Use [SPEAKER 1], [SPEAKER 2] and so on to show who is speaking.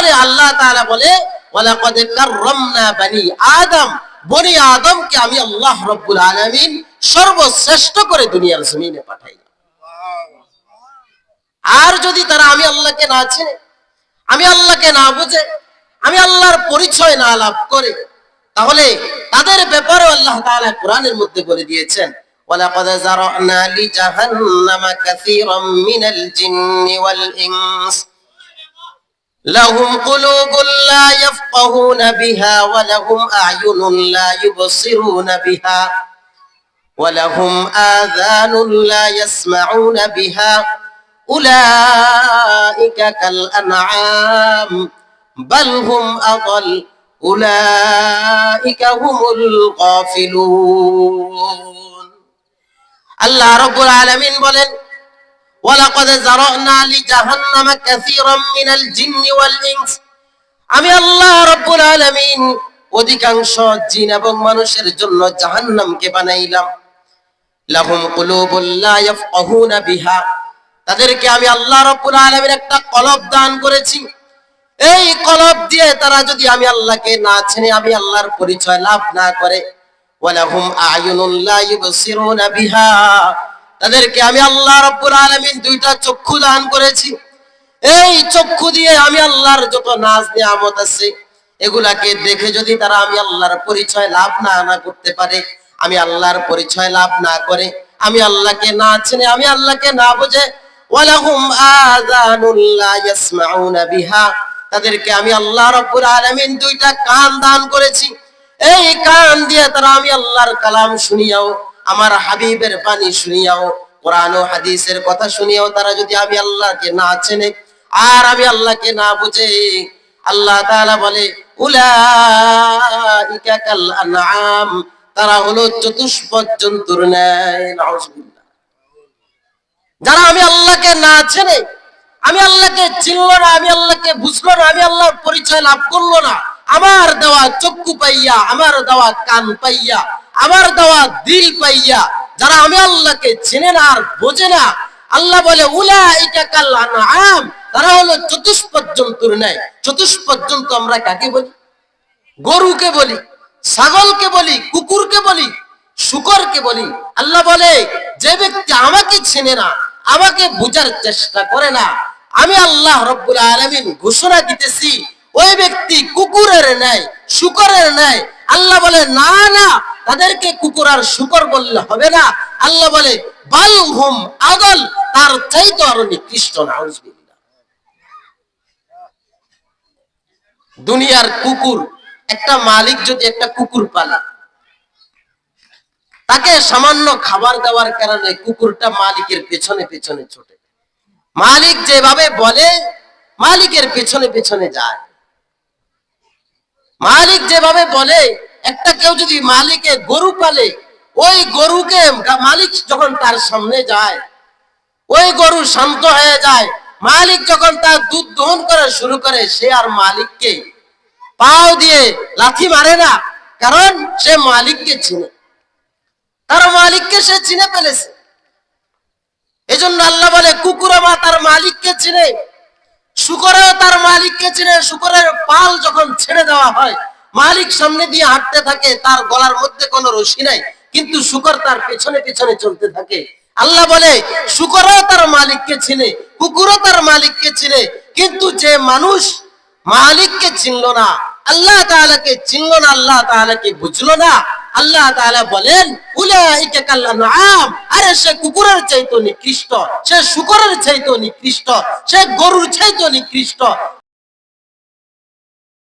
[SPEAKER 1] তাহলে আল্লাহ তাআলা বলে ওয়ালাকাদ কাররামনা বানি আদম বনি আদমকে আমি আল্লাহ রব্বুল আলামিন সর্বশ্রেষ্ঠ করে দুনিয়ার জমিনে পাঠাইলাম আর যদি তারা আমি আল্লাহকে না চিনে আমি আল্লাহকে না বুঝে আমি আল্লাহর পরিচয় না লাভ করে তাহলে তাদের ব্যাপারে আল্লাহ তাআলা কোরআনের মধ্যে বলে দিয়েছেন ولقد زرعنا لجهنم كثيرا من الجن والإنس لهم قلوب لا يفقهون بها ولهم أعين لا يبصرون بها ولهم آذان لا يسمعون بها أولئك كالأنعام بل هم أضل أولئك هم الغافلون الله رب العالمين বলেন ولقد زرعنا لجهنم كثيرا من الجن والإنس আমি আল্লাহ রব্বুল আলামিন অধিকাংশ জিন এবং মানুষের জন্য জাহান্নামকে বানাইলাম লাহুম কুলুবুল লা ইয়াফকাহুনা বিহা তাদেরকে আমি আল্লাহ রব্বুল আলামিন একটা কলব দান করেছি এই কলব দিয়ে তারা যদি আমি আল্লাহকে না চেনে আমি আল্লাহর পরিচয় লাভ না করে ওয়ালাহুম আয়ুনুল লা ইউবসিরুনা বিহা তাদেরকে আমি আল্লাহ রব্বুল আলামিন দুইটা চক্ষু দান করেছি। এই চক্ষু দিয়ে আমি আল্লাহর যত নাজ নিয়ামত আছে, এগুলাকে দেখে যদি তারা আমি আল্লাহর পরিচয় লাভ না না করতে পারে, আমি আল্লাহর পরিচয় লাভ না করে, আমি আল্লাহকে না চিনে, আমি আল্লাহকে না বুঝে, ওয়ালাহুম আযানুল লা ইয়াসমাউনা বিহা। তাদেরকে আমি আল্লাহ রাব্বুল আলামিন দুইটা কান দান করেছি। এই কান দিয়ে তারা আমি আল্লাহর কালাম শুনিয়াও আমার হাবিবের বাণী শুনিয়াও, কোরআন ও হাদিসের কথা শুনিয়াও তারা যদি আমি আল্লাহকে না চেনে, আর আমি আল্লাহকে না বুঝে, আল্লাহ তাআলা বলে, উলাইকা আনআম তারা হলো চতুষ্পদ জন্তুর ন্যায়, নাউজুবিল্লাহ। যারা আমি আল্লাহকে না চেনে, আমি আল্লাহকে চিনলো না, আমি আল্লাহকে বুঝলো না, আমি আল্লাহর পরিচয় লাভ করল না, আমার দেওয়া চক্ষু পাইয়া, আমার দেওয়া কান পাইয়া আমার দেওয়া দিল পাইয়া, যারা আমি আল্লাহকে চেনে না আর বোঝে না, আল্লাহ বলে উলা এটা তারা হলো চতুষ্পদ জন্তুর ন্যায় আমরা কাকে বলি? গরুকে বলি, ছাগলকে বলি, কুকুরকে বলি, শুকরকে বলি। আল্লাহ বলে, যে ব্যক্তি আমাকে চেনে না, আমাকে বুঝার চেষ্টা করে না, আমি আল্লাহ রব্বুল আলামিন ঘোষণা দিতেছি, ওই ব্যক্তি কুকুরের ন্যায় শুকরের ন্যায় আল্লাহ বলে, না না তাদেরকে কুকুর আর শুকর বললে হবে না। আল্লাহ বলে, বাল হুম আগল তার চাইতো আরও নিকৃষ্ট দুনিয়ার কুকুর, একটা মালিক যদি একটা কুকুর পালে, তাকে সামান্য খাবার দেওয়ার কারণে কুকুরটা মালিকের পেছনে পেছনে ছোটে। মালিক যেভাবে বলে, মালিকের পেছনে পেছনে যায়। মালিক যেভাবে বলে একটা কেউ যদি মালিকে গরু পালে, ওই গরুকে মালিক যখন তার সামনে যায়, ওই গরু শান্ত হয়ে যায়, মালিক যখন তার দুধ দহন করা শুরু করে, সে আর মালিককে পাও দিয়ে লাথি মারে না, কারণ সে মালিককে চিনে। তার মালিককে সে চিনে ফেলেছে। এজন্য আল্লাহ বলে কুকুর মা তার মালিককে চিনে, শুকরেও তার মালিককে চিনে, শুকরের পাল যখন ছেড়ে দেওয়া হয় মালিক সামনে দিয়ে হাঁটতে থাকে, তার গলার মধ্যে কোনো রশি নাই, কিন্তু শুকর তার পেছনে পেছনে চলতে থাকে। আল্লাহ বলে, শুকরও তার মালিককে চিনে, কুকুরও তার মালিককে চিনে, কিন্তু যে মানুষ মালিককে চিনল না, আল্লাহ তাআলাকে চিনল না, আল্লাহ তাআলাকে বুঝলো না, আল্লাহ তাআলা বলেন আরে সে কুকুরের চাইতো নিকৃষ্ট, সে শুকরের চাইতো নিকৃষ্ট, সে গরুর চাইতো নিকৃষ্ট।